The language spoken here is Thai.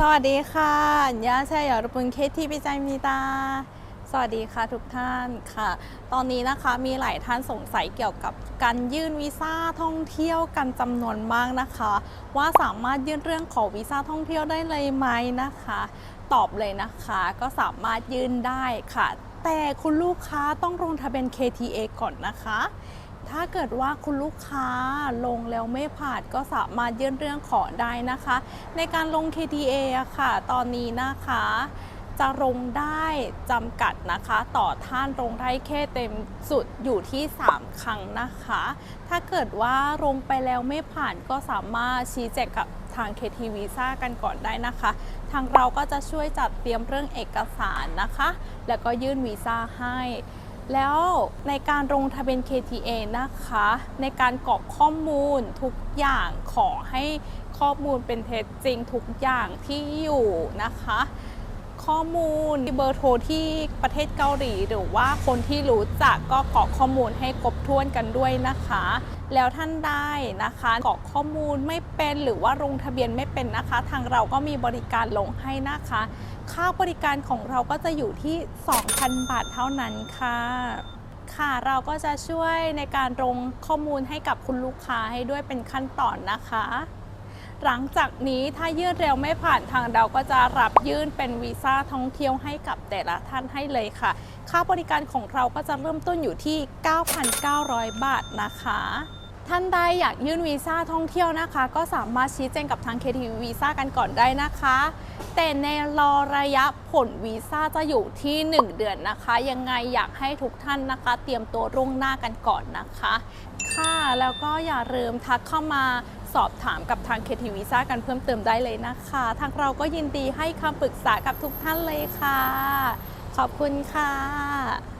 สวัสดีค่ะอัญญาชัยยรบุญเคที่ปิจัยมีตา สวัสดีค่ะทุกท่านค่ะ ตอนนี้นะคะมีหลายท่านสงสัยเกี่ยวกับการยื่นวีซ่าท่องเที่ยวกันจำนวนมากนะคะ ว่าสามารถยื่นเรื่องขอวีซ่าท่องเที่ยวได้เลยไหมนะคะ ตอบเลยนะคะก็สามารถยื่นได้ค่ะ แต่คุณลูกค้าต้องลงทะเบียน KTA ก่อนนะคะ ถ้าเกิดว่าคุณลูกค้าลงแล้วไม่ผ่านก็สามารถยื่นเรื่องขอได้นะคะ ในการลง KTA อะค่ะ ตอนนี้นะคะจะลงได้จำกัดนะคะ ต่อท่านลงได้แค่เต็มสุดอยู่ที่ 3 ครั้งนะคะ ถ้าเกิดว่าลงไปแล้วไม่ผ่านก็สามารถชี้แจงกับทาง KT Visa กันก่อนได้นะคะ ทางเราก็จะช่วยจัดเตรียมเรื่องเอกสารนะคะ แล้วก็ยื่นวีซ่าให้ แล้วในการลงทะเบียน KTA นะคะ ในการกรอกข้อมูลทุกอย่างขอให้ข้อมูลเป็นเท็จจริงทุกอย่างที่อยู่นะคะ ข้อมูลเบอร์โทรที่ประเทศเกาหลี หรือว่าคนที่รู้จักก็กรอกข้อมูลให้ครบถ้วนกันด้วยนะคะ แล้วท่านได้นะคะกรอกข้อมูลไม่เป็นหรือว่าลงทะเบียนไม่เป็นนะคะ ทางเราก็มีบริการลงให้นะคะ ค่าบริการของเราก็จะอยู่ที่ 2,000 บาทเท่านั้นค่ะค่ะเราก็จะช่วยในการลงข้อมูลให้กับคุณลูกค้าให้ด้วยเป็นขั้นตอนนะคะ หลังจากนี้ถ้ายื่นเร็วไม่ผ่านทางเราก็จะรับยื่นเป็นวีซ่าท่องเที่ยวให้กับแต่ละท่านให้เลยค่ะ ค่าบริการของเราก็จะเริ่มต้นอยู่ที่ 9,900 บาทนะคะท่านใดอยากยื่นวีซ่าท่องเที่ยวนะคะ ก็สามารถชี้แจงกับทาง KT วีซ่ากันก่อนได้นะคะ แต่ในรอระยะผลวีซ่าจะอยู่ที่ 1 เดือนนะคะ ยังไงอยากให้ทุกท่านนะคะ เตรียมตัวร่วงหน้ากันก่อนนะคะ ค่ะแล้วก็อย่าลืมทักเข้ามา สอบถามกับทาง KT Visa กันเพิ่มเติมได้เลยนะคะ ทางเราก็ยินดีให้คำปรึกษากับทุกท่านเลยค่ะ ขอบคุณค่ะ